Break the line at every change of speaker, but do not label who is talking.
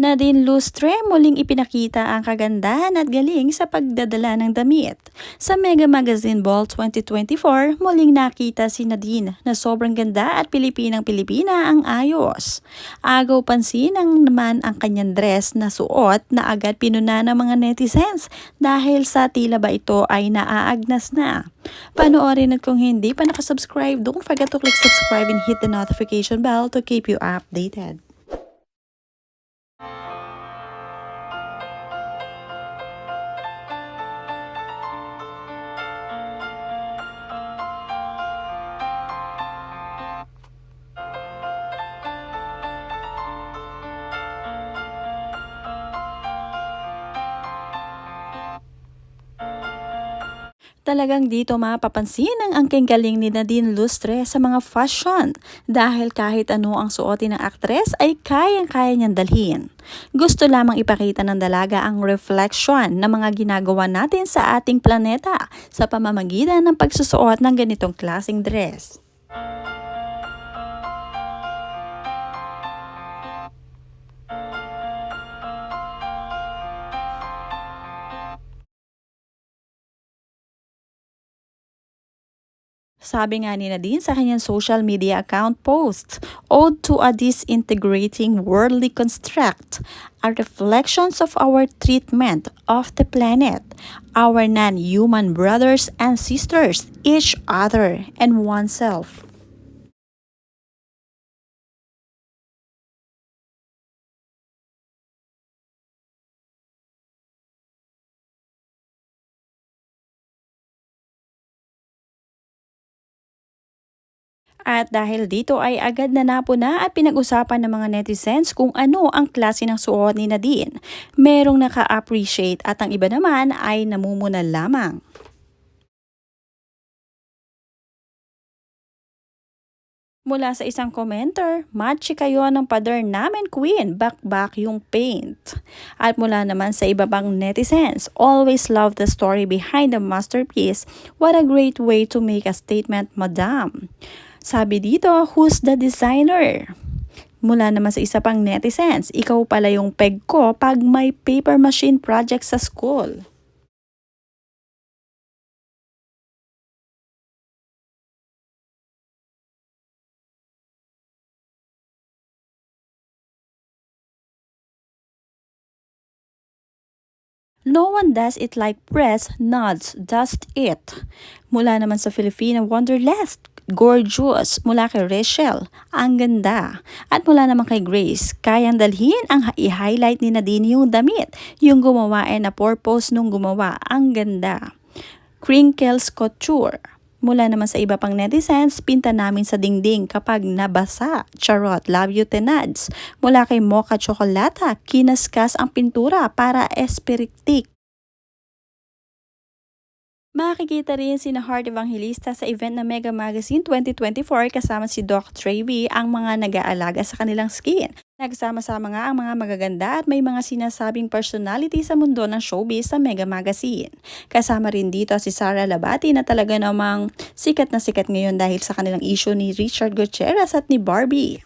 Nadine Lustre muling ipinakita ang kagandahan at galing sa pagdadala ng damit. Sa Mega Magazine Ball 2024, muling nakita si Nadine na sobrang ganda at Pilipinang-Pilipina ang ayos. Agaw pansin ang naman ang kanyang dress na suot na agad pinuna ng mga netizens dahil sa tila ba ito ay naaagnas na. Panoorin at kung hindi pa nakasubscribe, don't forget to click subscribe and hit the notification bell to keep you updated. Talagang dito mapapansin ang angking galing ni Nadine Lustre sa mga fashion dahil kahit ano ang suotin ng aktres ay kayang-kaya niyang dalhin. Gusto lamang ipakita ng dalaga ang reflection ng mga ginagawa natin sa ating planeta sa pamamagitan ng pagsusuot ng ganitong klasing dress. Sabi nga ni Nadine sa kanyang social media account post, Ode to a disintegrating worldly construct, are reflections of our treatment of the planet, our non-human brothers and sisters, each other, and oneself. At dahil dito ay agad na napuna at pinag-usapan ng mga netizens kung ano ang klase ng suot ni Nadine. Merong naka-appreciate at ang iba naman ay namumuna lamang. Mula sa isang commenter, matchi kayo ng pader namin queen, back-back yung paint. At mula naman sa iba pang netizens, always love the story behind the masterpiece. What a great way to make a statement, madam. Sabi dito, who's the designer? Mula naman sa isa pang netizens, ikaw pala yung peg ko pag may paper machine project sa school. No one does it like press, nods, does it. Mula naman sa Filipino Wonderlust, gorgeous. Mula kay Rachel, ang ganda. At mula naman kay Grace, kayang dalhin ang i-highlight ni Nadine yung damit. Yung gumawa ay na purpose nung gumawa, ang ganda. Crinkles Couture. Mula naman sa iba pang netizens, pinta namin sa dingding kapag nabasa. Charot, love you tenads. Mula kay Mocha Chocolata, kinaskas ang pintura para espiritik. Makikita rin si na Heart Evangelista sa event ng Mega Magazine 2024 kasama si Doc Trevi ang mga nag-aalaga sa kanilang skin. Nagsama-sama nga ang mga magaganda at may mga sinasabing personality sa mundo ng showbiz sa Mega Magazine. Kasama rin dito si Sara Labati na talaga namang sikat na sikat ngayon dahil sa kanilang issue ni Richard Gutierrez at ni Barbie.